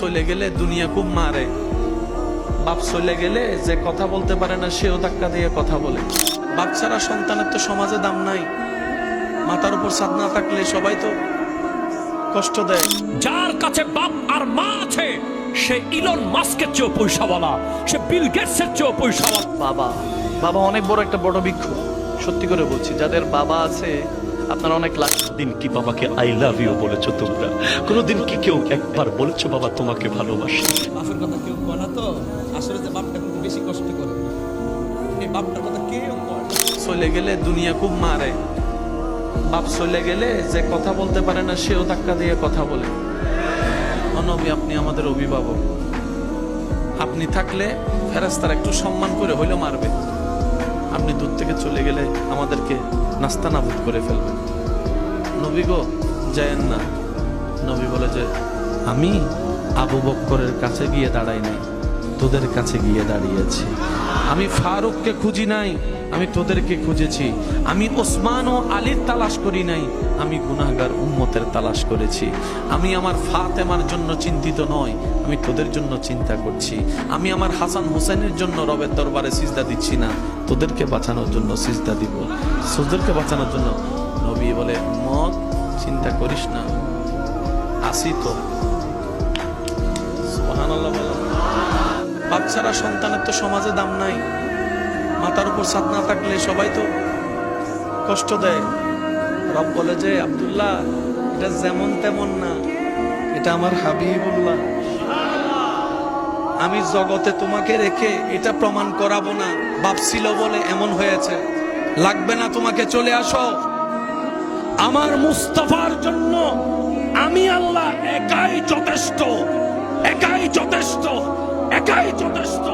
চলে গেলে দুনিয়া খুব মারে। বাপ চলে গেলে যে কথা বলতে পারে না সেও ধাক্কা দিয়ে কথা বলে। বাপ ছাড়া সন্তানের তো সমাজে দাম নাই। মাথার উপর ছাদ না থাকলে সবাই তো কষ্ট দেয়। যার কাছে বাপ আর মা আছে সে ইলন মাস্কের চেয়েও পয়সাওয়ালা সে বিল গেটসের চেয়েও পয়সাওয়ালা। বাবা বাবা অনেক বড় একটা বড় বৃক্ষ সত্যি করে বলছি যাদের বাবা আছে আপনার অনেক লাখ দিন কি বাবাকে আই লাভ ইউ বলেছ তোমরা? কোনোদিন কি কেউ একবার বলেছ বাবা তোমাকে ভালোবাসি বাপের কথা কেউ কয় তো? আসলে যে বাপটা কিন্তু বেশি কষ্ট করে। এই বাপটার কথা কেউ কয় চলে গেলে দুনিয়া খুব মারে। বাপ চলে গেলে যে কথা বলতে পারে না সেও ধাক্কা দিয়ে কথা বলে। অনবী আপনি আমাদের অভিভাবক। আপনি থাকলে ফেরাস্তার একটু সম্মান করে হইলেও মারবে। আপনি দূর থেকে চলে গেলে আমাদেরকে নাস্তা নাবুদ করে ফেলবেন। নবী গো, যায়েন না। নবী বলে যে, আমি আবু বক্করের কাছে গিয়ে দাঁড়াই নাই, তোদের কাছে গিয়ে দাঁড়িয়েছি। আমি ফারুককে খুঁজি নাই আমি তোদেরকে খুঁজেছি। আমি ওসমান ও আলীর তালাশ করি নাই। আমি গুনাহগার উম্মতের তালাশ করেছি। আমি আমার ফাতেমার জন্য চিন্তিত নয় আমি তোদের জন্য চিন্তা করছি। আমি আমার হাসান হোসেনের জন্য রবের দরবারে সিজদা দিচ্ছি না। তোদেরকে বাঁচানোর জন্য সিজদা দিব। তোদেরকে বাঁচানোর জন্য নবী বলে মত চিন্তা করিস না। আসি তো। বাচ্চারা সন্তানের তো সমাজে দাম নাই। মাথার উপর ছাদ না থাকলে সবাই তো কষ্ট দেয়। রব বলে যে, আব্দুল্লাহ, এটা যেমন তেমন না, এটা আমার হাবিবুল্লাহ। আমি জগতে তোমাকে রেখে এটা প্রমাণ করাবো না। ভাবছিল বলে এমন হয়েছে। লাগবে না তোমাকে চলে আসো। আমার মুস্তফার জন্য আমি আল্লাহ একাই যথেষ্ট একাই যথেষ্ট একাই যথেষ্ট।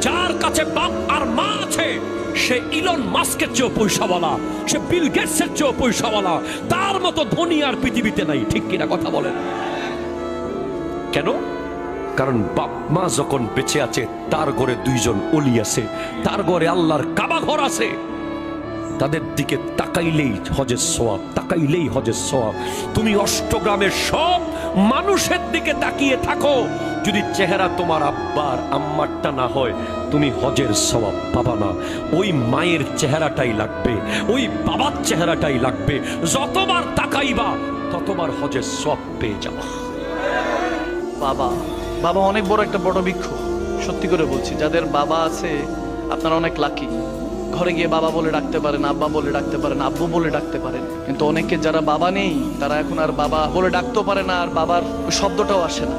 যার কাছে বাপ আর মা আছে, সে ইলন মাস্কের চেয়েও পয়সাওয়ালা, সে বিল গেটসের চেয়েও পয়সাওয়ালা। তার মতো ধনী আর পৃথিবীতে নাই, ঠিক কিনা কথা বলেন। কেন? কারণ বাপ, মা যখন বেঁচে আছে, তার ঘরে দুইজন অলি আছে, তার ঘরে আল্লাহর কাবা ঘর আছে। তাদের দিকে তাকাইলেই হজের সোয়াব তাকাইলেই হজের সোয়াব তুমি অষ্টগ্রামের সব মানুষের দিকে তাকিয়ে থাকো। যদি চেহারা তোমার আব্বার, আম্মারটা না হয়, তুমি হজের সবাব পাবা না। ওই মায়ের চেহারাটাই লাগবে, ওই বাবার চেহারাটাই লাগবে। যতবার তাকাইবা, ততবার হজের সব পেয়ে যাবা। বাবা বাবা অনেক বড় একটা বড় বৃক্ষ সত্যি করে বলছি, যাদের বাবা আছে, আপনারা অনেক লাকি ঘরে গিয়ে বাবা বলে ডাকতে পারেন, আব্বা বলে ডাকতে পারেন, আব্বু বলে ডাকতে পারেন। কিন্তু অনেকে যারা বাবা নেই, তারা এখন আর বাবা বলে ডাকতেও পারে না, আর বাবার শব্দটাও আসে না।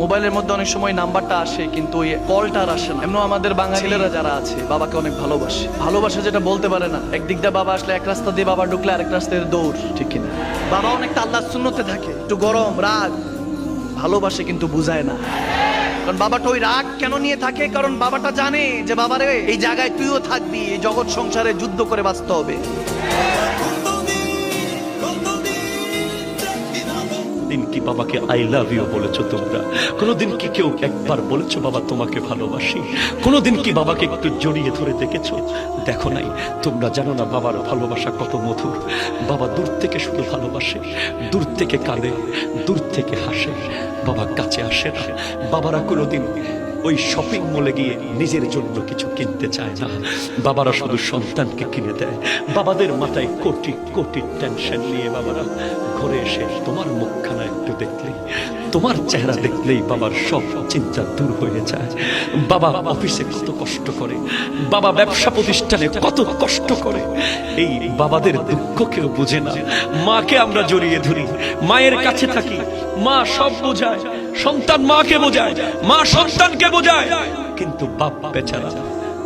মোবাইলের মধ্যে অনেক সময় নাম্বারটা আসে, কিন্তু ওই কলটা আর আসে না। এমন আমাদের বাঙালিরা যারা আছে, বাবাকে অনেক ভালোবাসে। ভালোবাসে যেটা বলতে পারে না, একদিক দিয়ে বাবা আসলে এক রাস্তা দিয়ে বাবা ঢুকলে আরেক রাস্তা দিয়ে দৌড়, ঠিক কিনা? বাবা অনেকটা আল্লাহ শূন্যতে থাকে, একটু গরম, রাগ। ভালোবাসে কিন্তু বুঝায় না। কারণ বাবাটা ওই রাগ কেন নিয়ে থাকে? কারণ বাবাটা জানে যে, বাবারে, এই জায়গায় তুইও থাকবি, এই জগৎ সংসারে যুদ্ধ করে বাঁচতে হবে। বাবাকে আই লাভ ইউ বলেছ তোমরা। কোনোদিন কি কেউ একবার বলেছ, বাবা, তোমাকে ভালোবাসি কোনোদিন কি বাবাকে একটু জড়িয়ে ধরে দেখেছ? দেখো নাই, তোমরা জানো না বাবার ভালোবাসা কত মধুর। বাবা দূর থেকে শুধু ভালোবাসে, দূর থেকে কাঁদে, দূর থেকে হাসে। বাবা কাছে আসে না। বাবারা কোনোদিন ওই শপিং মলে গিয়ে নিজের জন্য কিছু কিনতে চায় না। বাবারা শুধু সন্তানকে কিনে দেয়। বাবাদের মাথায় কোটি কোটি টেনশন নিয়ে বাবারা। ঘরে এসে তোমার মুখখানা একটু দেখলেই, তোমার চেহারা দেখলেই বাবার সব চিন্তা দূর হয়ে যায়। বাবা অফিসে কত কষ্ট করে, বাবা ব্যবসা প্রতিষ্ঠানে কত কষ্ট করে। এই বাবাদের দুঃখ কেউ বুঝে না। মাকে আমরা জড়িয়ে ধরি, মায়ের কাছে থাকি, মা সব বোঝায়, সন্তান মাকে বোঝায়, মা সন্তানকে বোঝায়। কিন্তু বাপ বেচারা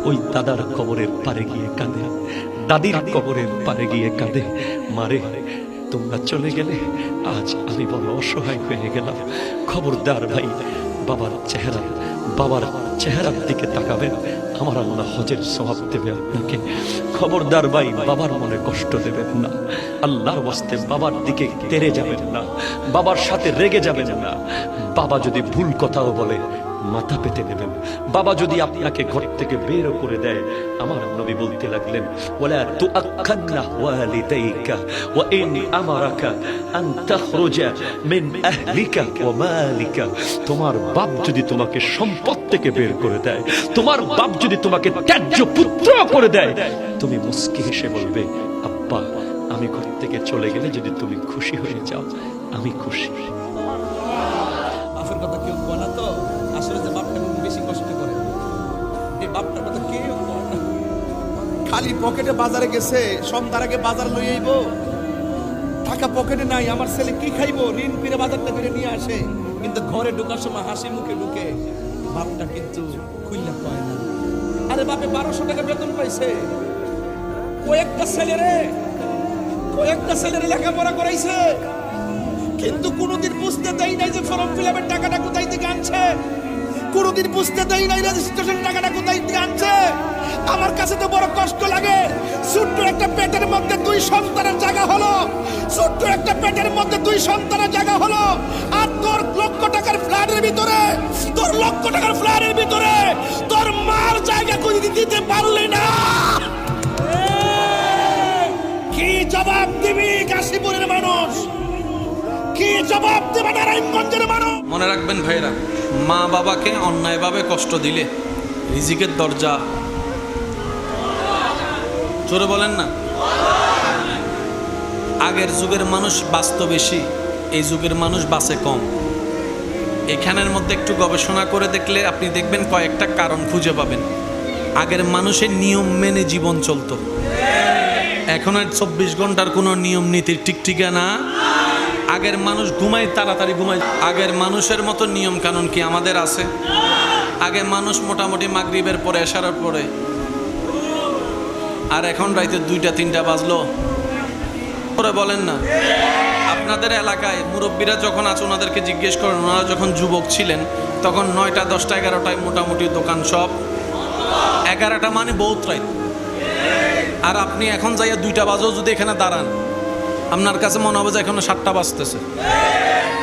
ওই দাদার কবরের পারে গিয়ে কাঁদে, দাদির কবরের পারে গিয়ে কাঁদে মারে তোমরা চলে গেলে, আজ আমি বড় অসহায় হয়ে গেলাম। খবরদার ভাই, বাবার চেহারা, বাবার চেহারার দিকে তাকাবেন। আমার আল্লাহ হজের স্বভাব দেবে আপনাকে। খবরদার ভাই, বাবার মনে কষ্ট দেবেন না। আল্লাহর ওয়াস্তে বাবার দিকে তেরে যাবেন না। বাবার সাথে রেগে যাবেন না। বাবা যদি ভুল কথাও বলে মাথা পেতে নেবেন। বাবা যদি আপনাকে ঘর থেকে বের করে দেয়, আমার নবী বলতে লাগলেন, ওয়ালা তুআক্কান্না ওয়ালিদাইকা ওয়া ইন আমারাকা আন তাখরুজা মিন আহলিকা ওয়া মালিকা। তোমার বাপ যদি তোমাকে সম্পদ থেকে বের করে দেয়, তোমার বাপ যদি তোমাকে ত্যায্য পুত্র করে দেয়, তুমি মুস্কি হেসে বলবে, আব্বা, আমি ঘর থেকে চলে গেলে যদি তুমি খুশি হয়ে যাও, আমি খুশি। খালি পকেটে বাজারে গেছে, সন্ধ্যার আগে বাজার লই আইব। টাকা পকেটে নাই, আমার ছেলে কি খাইবো? ঋণ ফিরে বাজারটা ফিরে নিয়ে আসে। কিন্তু ঘরে ঢোকার সময় হাসি মুখে ঢুকে, বাপটা কিন্তু খুলনা পায় না। আরে বাপে, বারোশো টাকা বেতন পাইছে। কয়েকটা ছেলে রে, কয়েকটা ছেলের লেখাপড়া করাইছে। কিন্তু কোনোদিন বুঝতে দেয় নাই যে ফর্ম ফিল টাকাটা কোথায় থেকে আনছে। কোনোদিন বুঝতে দেয় নাই রেজিস্ট্রেশন টাকাটা কোথায় দিয়ে আনছে? আমার কাছে তো বড় কষ্ট লাগে। ছোট্ট একটা পেটের মধ্যে দুই সন্তানের জায়গা হলো। ছোট্ট একটা পেটের মধ্যে দুই সন্তানের জায়গা হলো। আর তোর লক্ষ টাকার ফ্ল্যাটের ভিতরে, তোর লক্ষ টাকার ফ্ল্যাটের ভিতরে, তোর মার জায়গা করে দিতে পারলি না। জবাব দেবে নারায়ণগঞ্জের মানুষ। মনে রাখবেন ভাইরা মা বাবাকে অন্যায়ভাবে কষ্ট দিলে রিজিকের দরজা জোরে বলেন না। আগের যুগের মানুষ বাঁচত বেশি, এই যুগের মানুষ বাঁচে কম। এখানের মধ্যে একটু গবেষণা করে দেখলে আপনি দেখবেন কয়েকটা কারণ খুঁজে পাবেন। আগের মানুষের নিয়ম মেনে জীবন চলতো। এখন আর চব্বিশ ঘণ্টার কোনো নিয়ম নীতির টিকটিকা আগের মানুষ ঘুমায়, তাড়াতাড়ি ঘুমায়। আগের মানুষের মতো নিয়ম কানুন কি আমাদের আছে? আগে মানুষ মোটামুটি মাগরিবের পরে এসারার পরে। আর এখন রাইতে দুইটা, তিনটা বাজলো। পরে বলেন না। আপনাদের এলাকায় মুরব্বীরা যখন আছে, ওনাদেরকে জিজ্ঞেস করেন, ওনারা যখন যুবক ছিলেন, তখন নয়টা, দশটা, এগারোটায় মোটামুটি দোকান সব। এগারোটা মানে বহুত রাইত আর আপনি এখন যাইয়া দুইটা বাজেও যদি এখানে দাঁড়ান আপনার কাছে মনে হবে যে এখনও সাতটা বাজতেছে।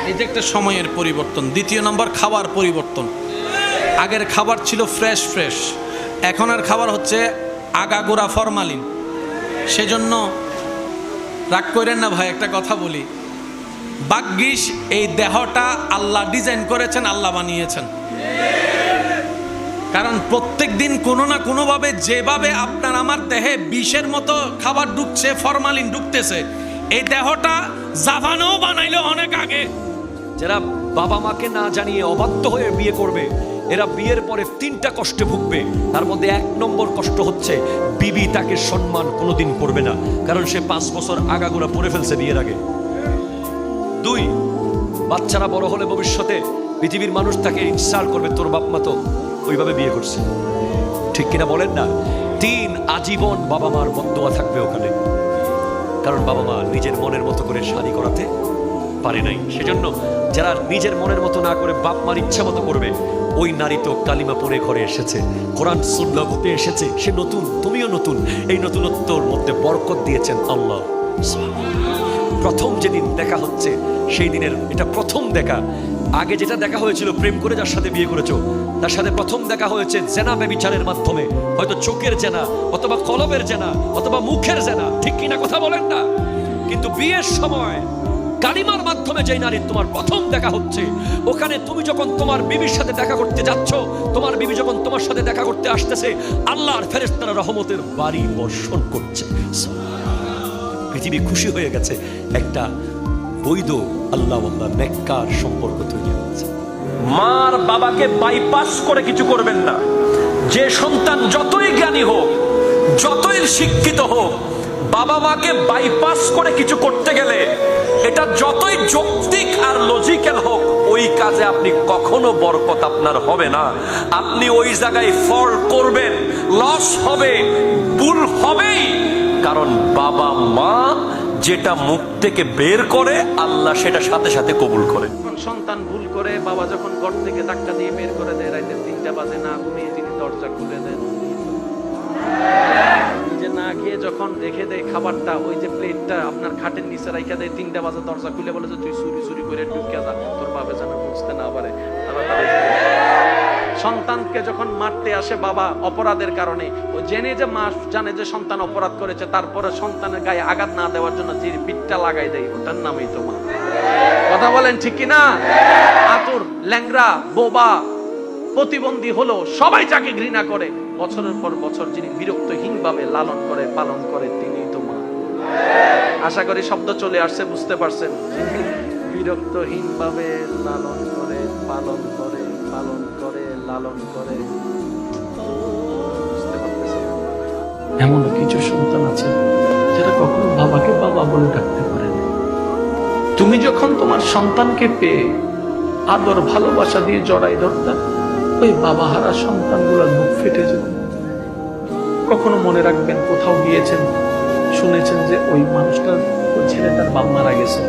এই যে একটা সময়ের পরিবর্তন। দ্বিতীয় নম্বর, খাবার পরিবর্তন। আগের খাবার ছিল ফ্রেশ ফ্রেশ এখন আর খাবার হচ্ছে আগাগোড়া ফরমালিন সেজন্য রাগ করেন না ভাই, একটা কথা বলি। বাগ্যিস, এই দেহটা আল্লাহ ডিজাইন করেছেন, আল্লাহ বানিয়েছেন। কারণ প্রত্যেক দিন কোনো না কোনোভাবে যেভাবে আপনার আমার দেহে বিষের মতো খাবার ঢুকছে ফরমালিন ঢুকতেছে এই দেহটা জাভানেও বানাইলো অনেক আগে। যারা বাবা মাকে না জানিয়ে অবাধ্য হয়ে বিয়ে করবে, এরা বিয়ের পরে তিনটা কষ্টে ভুগবে। তার মধ্যে এক নম্বর কষ্ট হচ্ছে, বিবি তাকে সম্মান কোনোদিন করবে না, কারণ সে পাঁচ বছর আগাগোড়া পড়ে ফেলছে বিয়ের আগে। দুই, বাচ্চারা বড় হলে ভবিষ্যতে পৃথিবীর মানুষ তাকে ইনসাল্ট করবে, তোর বাপ মা তো ওইভাবে বিয়ে করছে। ঠিক কিনা বলেন না? তিন, আজীবন বাবা মার বদোয়া থাকবে ওখানে। কারণ বাবা মা নিজের মনের মতো করে শাদি করাতে পারে নাই। সেজন্য যারা নিজের মনের মতো না করে বাপ মার ইচ্ছা মতো করবে, ওই নারী তো কালিমা পরে ঘরে এসেছে, কোরআন, সুন্নাহ হতে এসেছে, সে নতুন, তুমিও নতুন। এই নতুনত্বর মধ্যে বরকত দিয়েছেন আল্লাহ। প্রথম যেদিন দেখা হচ্ছে, সেই দিনের এটা প্রথম দেখা। আগে যেটা দেখা হয়েছিল, প্রেম করে যার সাথে বিয়ে করেছ, তার সাথে প্রথম দেখা হয়েছে জেনা ব্যবিচারের মাধ্যমে। হয়তো চোখের জেনা, অথবা কলমের জেনা, অথবা মুখের জেনা, ঠিক কিনা কথা বলেন না। কিন্তু বিয়ের সময় কালিমার মাধ্যমে যেই নারী তোমার প্রথম দেখা হচ্ছে, ওখানে তুমি যখন তোমার বিবির সাথে দেখা করতে যাচ্ছ, তোমার বিবি যখন তোমার সাথে দেখা করতে আসতেছে, আল্লাহর ফেরেস্তারা রহমতের বাড়ি বর্ষণ করছে। পৃথিবী খুশি হয়ে গেছে একটা বৈধ আল্লাহ নেককার সম্পর্ক তৈরি হয়েছে। মার বাবাকে বাইপাস করে কিছু করবেন না। যে সন্তান যতই জ্ঞানী হোক, যতই শিক্ষিত হোক, বাবা মাকে বাইপাস করে কিছু করতে গেলে এটা যতই যৌক্তিক আর লজিক্যাল হোক, ওই কাজে আপনি কখনো বরকত আপনার হবে না। আপনি ওই জায়গায় ফল করবেন লস হবে, ভুল হবেই। কারণ বাবা মা যেটা মুখ থেকে বের করে, আল্লাহ সেটা সাথে সাথে কবুল করে। সন্তান ভুল করে, বাবা যখন ঘর থেকে ধাক্কা দিয়ে বের করে দেয়, রাইতে তিনটা বাজে না ঘুমিয়ে তিনি দরজা খুলে দেন। নিজে না খেয়ে যখন রেখে দেয় খাবারটা, ওই যে আপনার খাটের নিচে রাইখা দেয়, তিনটা বাজে দরজা খুলে বলে যে, তুই চুরি চুরি করে ঢুকে যা, তোর বাবা যেন বুঝতে না পারে। সন্তানকে যখন মারতে আসে বাবা অপরাধের কারণে, ও জেনে যে মা জানে যে সন্তান অপরাধ করেছে, তারপরে সন্তানের গায়ে আঘাত না দেওয়ার জন্য যে পিঠটা লাগাই দেয়, ওটার নামই তো মা। কথা বলেন ঠিক কি না আতুর ল্যাংরা বোবা প্রতিবন্ধী হলো, সবাই যাকে ঘৃণা করে। বছরের পর বছর যিনি বিরক্তহীন ভাবে লালন করে, পালন করে তিনি তো মা। আশা করি শব্দ চলে আসছে, বুঝতে পারছেন। বিরক্তহীন ভাবে লালন করে, পালন করে। লালন করে। এমন কিছু সন্তান আছে যারা কখনো বাবাকে বাবা বলে ডাকতে পারে না। তুমি যখন তোমার সন্তানকে পেয়ে আদর ভালোবাসা দিয়ে জড়াই ধরতা ওই বাবা হারা সন্তানগুলোর মুখ ফেটে যেত কখনো মনে রাখবেন কোথাও গিয়েছেন শুনেছেন যে ওই মানুষটার ওই ছেলেটার বাপ মারা গেছে।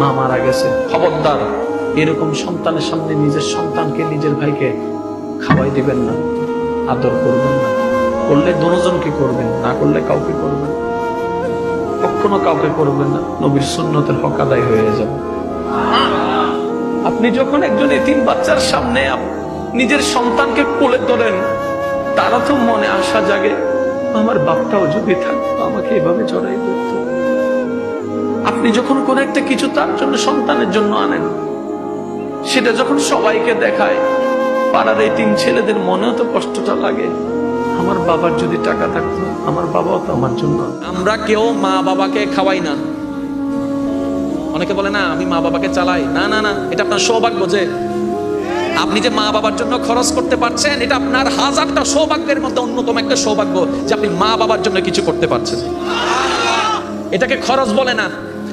মা মারা গেছে। খবরদার। এরকম সন্তানের সামনে নিজের সন্তানকে, নিজের ভাইকে খাওয়াই দিবেন না, আদর করবেন না। করলে দুজনকে করবেন, না করলে কাউকে করবেন কখনো কাউকে করবেন না, নবীর সুন্নতের হক আদায় হয়ে যাবে। আপনি যখন একজন এতিম বাচ্চার সামনে নিজের সন্তানকে কোলে ধরেন তারা তো মনে আশা জাগে, আমার বাপটাও যদি থাকতো, আমাকে এভাবে জড়াই ধরত। আপনি যখন কোন একটা কিছু তার জন্য, সন্তানের জন্য আনেন সেটা যখন সবাইকে দেখায়, পাড়ার এই তিন ছেলেদের মনেও তো কষ্টটা লাগে। আমার বাবার যদি টাকা থাকতো, আমার বাবাও তো আমার জন্য। আমরা কেউ মা বাবাকে খাওয়াই না। অনেকে বলে, না, আমি মা বাবাকে চালাই। না না না, এটা আপনার সৌভাগ্য যে আপনি যে মা বাবার জন্য খরচ করতে পারছেন, এটা আপনার হাজারটা সৌভাগ্যের মধ্যে অন্যতম একটা সৌভাগ্য যে আপনি মা বাবার জন্য কিছু করতে পারছেন। এটাকে খরচ বলে না।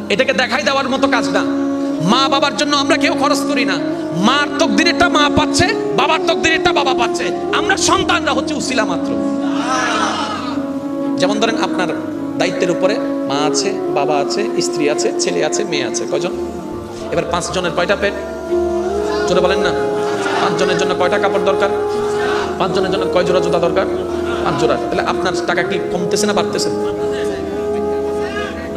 এটাকে দেখাই দেওয়ার মতো কাজ না। মা বাবার জন্য আমরা কেউ খরচ করি না। মার তকদিরেরটা মা পাচ্ছে, বাবার তকদিরেরটা বাবা পাচ্ছে। আমরা সন্তানরা হচ্ছে উসিলা মাত্র। যেমন ধরেন আপনার দায়িত্বের উপরে মা আছে, বাবা আছে, স্ত্রী আছে, ছেলে আছে, মেয়ে আছে। কজন এবার পাঁচ জনের কয়টা পেট? চলে বলেন না। পাঁচ জনের জন্য কয়টা কাপড় দরকার? পাঁচ জনের জন্য কয় জোড়া জুতা দরকার? পাঁচ জোড়া। তাহলে আপনার টাকা কি কমতেছে না বাড়তেছে?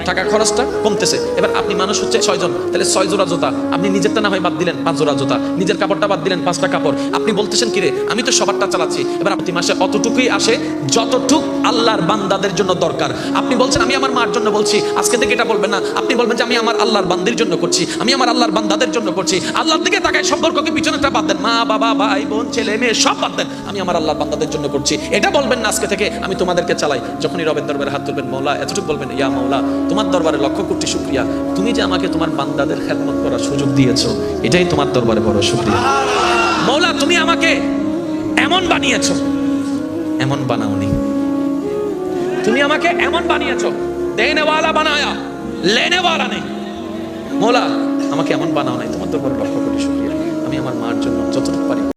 টাকা খরচটা কমতেছে। এবার আপনি মানুষ হচ্ছে ছয়জন। তাহলে ছয় জোড়া জুতা। আপনি নিজেরটা না হয় বাদ দিলেন, পাঁচ জোড়া জুতা। নিজের কাপড়টা বাদ দিলেন, পাঁচটা কাপড়। আপনি বলতেছেন কিরে, আমি তো সবারটা চালাচ্ছি। এবার প্রতি মাসে অতটুকুই আসে, যতটুক আল্লাহর বান্দাদের জন্য দরকার। আপনি বলছেন, আমি আমার মার জন্য বলছি। আজকে থেকে এটা বলবেন না। আপনি বলবেন যে, আমি আমার আল্লাহর বান্দির জন্য করছি। আমি আমার আল্লাহর বান্দাদের জন্য করছি। আল্লাহর দিকে তাকায় সম্পর্ককে পিছনেটা বাদ দেন। মা, বাবা, ভাই, বোন, ছেলে, মেয়ে, সব বাদ দেন। আমি আমার আল্লাহর বান্দাদের জন্য করছি। এটা বলবেন না আজকে থেকে, আমি তোমাদেরকে চালাই। যখনই রবের দরবারে হাত তুলবেন, মৌলা, এতটুকু বলবেন, ইয়া মৌলা তোমার দরবারে লক্ষ কোটি শুক্রিয়া। তুমি যে আমাকে তোমার বান্দাদের খেদমত করার সুযোগ দিয়েছ, এটাই তোমার দরবারে বড় শুক্রিয়া। মৌলা, তুমি আমাকে এমন বানিয়েছো। এমন বানাওনি। তুমি আমাকে এমন বানিয়েছো। দেনেওয়ালা বানায়া, লেনেওয়ালা নেই। মৌলা, আমাকে এমন বানাও নাই, তোমার দরবারে লক্ষ কোটি শুক্রিয়া। আমি আমার মার জন্য যতটুকু পারি